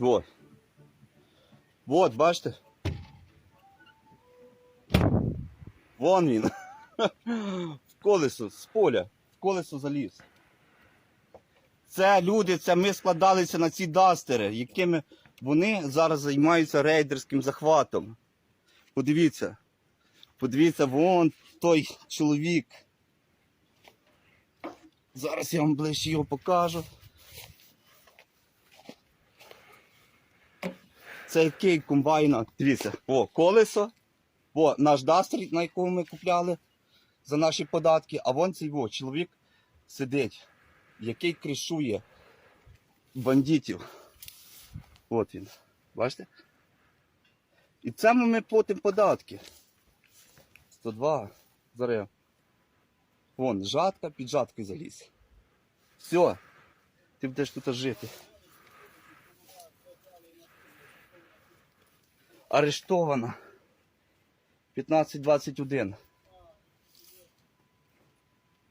Вот. Вот, бачите? Вон він. В колесо, з поля, в колесо заліз. Це люди, це ми складалися на ці дастери, якими вони зараз займаються рейдерським захватом. Подивіться. Подивіться, вон той чоловік. Зараз я вам ближче його покажу. Це який комбайна. Дивіться, о, колесо. О, наш дастер, на якому ми купляли за наші податки. А вон цей о, чоловік сидить, який кришує бандитів. От він. Бачите? І це ми платимо податки. 102. Зараз. Вон, жатка, під жаткою заліз. Все. Ти будеш тут жити. Арештована. 1521.